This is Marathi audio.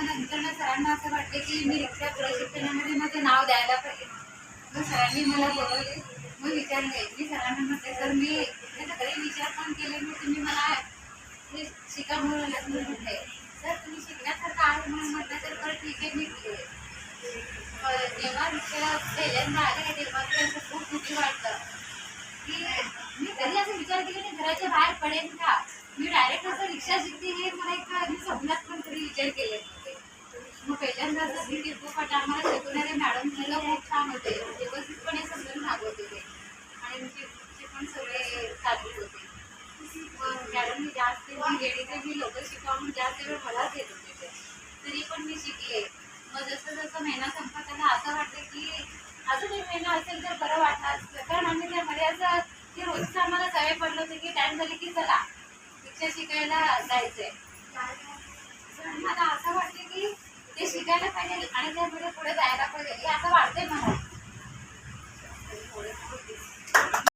मग नंतर ना सरांना असं वाटलं की मी रिक्षा प्रशिक्षणामध्ये माझं नाव द्यायला पाहिजे. मग सरांनी मला बोलवले. मग विचारले मी सरांना म्हटले सर मी हे सगळे विचार पण केले मग तुम्ही मला हे शिका म्हणून म्हटले. सर तुम्ही शिकण्यासारखं आहे म्हणून म्हटलं तर बरं ठीक आहे मी केले. जेव्हा रिक्षा पहिल्यांदा आले तेव्हा तर असं खूप भीती वाटतं की मी कधी असं विचार केला की घराच्या बाहेर पडेन का? मी डायरेक्ट असं रिक्षा शिक असं भीती खूप आम्हाला शिकवणारे मॅडम मुलं खूप छान होते. व्यवस्थितपणे समजून सांगत होते. आणि म्हणजे ते पण सगळे चालू होते. मग मॅडमनी जास्त मी रेडी ते मी लोक शिकवून जास्त वेळ मलाच येत होते ते. तरी पण मी शिकले. मग जसं जसं महिना संपत आला असं वाटलं की अजून एक महिना असेल तर बरं वाटलं असतं कारण आम्ही त्यामध्ये म्हणजे असं की रोजचं आम्हाला सवय पडलं होतं की टाईम झाले की चला शिक्षा शिकायला जायचंय. तर मला असं वाटतं की ते शिकायला पाहिजे आणि त्यामध्ये पुढे जायला पाहिजे.